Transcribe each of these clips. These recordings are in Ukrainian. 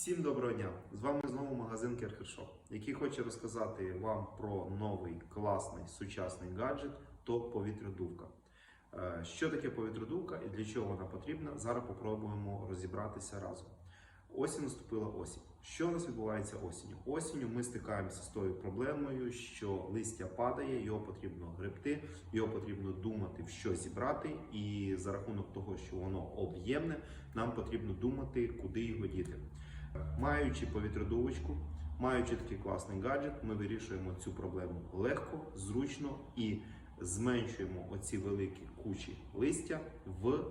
Всім доброго дня! З вами знову магазин Керхершоп, який хоче розказати вам про новий класний сучасний гаджет топ повітрядувка. Е, Що таке повітрядувка і для чого вона потрібна? Зараз попробуємо розібратися разом. Осінь наступила осінь. Що у нас відбувається осінню? Осінню ми стикаємося з тою проблемою, що листя падає, його потрібно гребти, його потрібно думати, в що зібрати, і за рахунок того, що воно об'ємне, нам потрібно думати, куди його діти. Маючи повітрядувочку, маючи такий класний гаджет, ми вирішуємо цю проблему легко, зручно і зменшуємо оці великі кучі листя в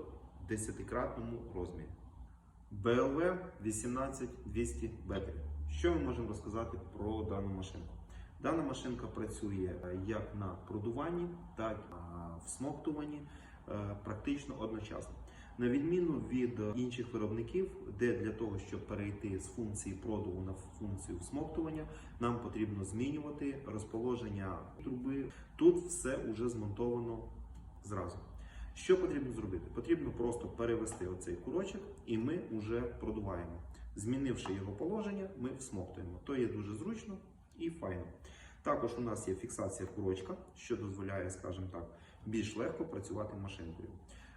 десятикратному розмірі. BLV 18200 Battery. Що ми можемо розказати про дану машинку? Дана машинка працює е, як на продуванні, так і на всмоктуванні е, практично одночасно. На відміну від інших виробників, де для того, щоб перейти з функції продуву на функцію всмоктування, нам потрібно змінювати розположення труби. Тут все вже змонтовано зразу. Що потрібно зробити? Потрібно просто перевести оцей курочок, і ми вже продуваємо. Змінивши його положення, ми всмоктуємо. То є дуже зручно і файно. Також у нас є фіксація курочка, що дозволяє, скажімо так, більш легко працювати машинкою.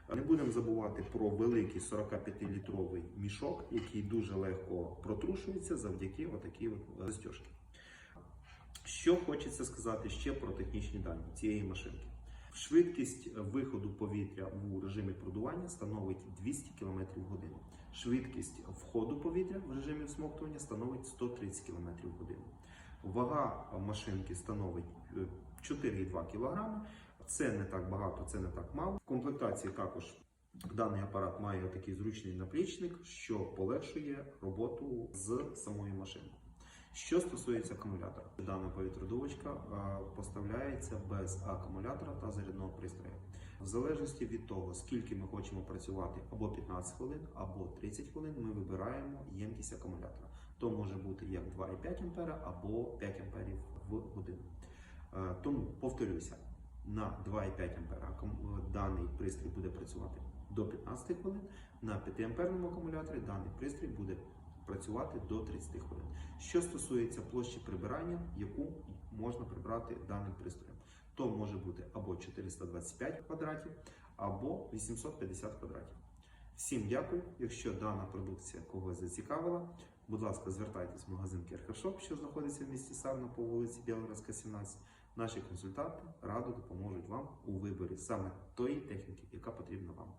Не будемо забувати про великий 45-літровий мішок, який дуже легко протрушується завдяки отакій от застіжці. Що хочеться сказати ще про технічні дані цієї машинки. Швидкість виходу повітря у режимі продування становить 200 км в годину. Швидкість входу повітря в режимі всмоктування становить 130 км в годину. Вага машинки становить е, 4,2 кг. Це не так багато, це не так мало. В комплектації також даний апарат має такий зручний наплічник, що полегшує роботу з самою машинкою. Що стосується акумулятора, дана повітродувочка е, поставляється без акумулятора та зарядного пристрою. В залежності від того, скільки ми хочемо працювати, або 15 хвилин, або 30 хвилин, ми вибираємо ємкість акумулятора. То може бути як 2,5 А або 5 А в годину. Е, Тому повторюся, на 2,5 А даний пристрій буде працювати до 15 хвилин, на 5 амперному акумуляторі даний пристрій буде працювати до 30 хвилин. Що стосується площі прибирання, яку можна прибрати даним пристроєм, то може бути або 425 квадратів, або 850 квадратів. Всім дякую. Якщо дана продукція когось зацікавила, будь ласка, звертайтесь в магазин Керхершоп, що знаходиться в місті Сарно по вулиці Білоруська, 17. Наші консультанти радо допоможуть вам у виборі саме тої техніки, яка потрібна вам.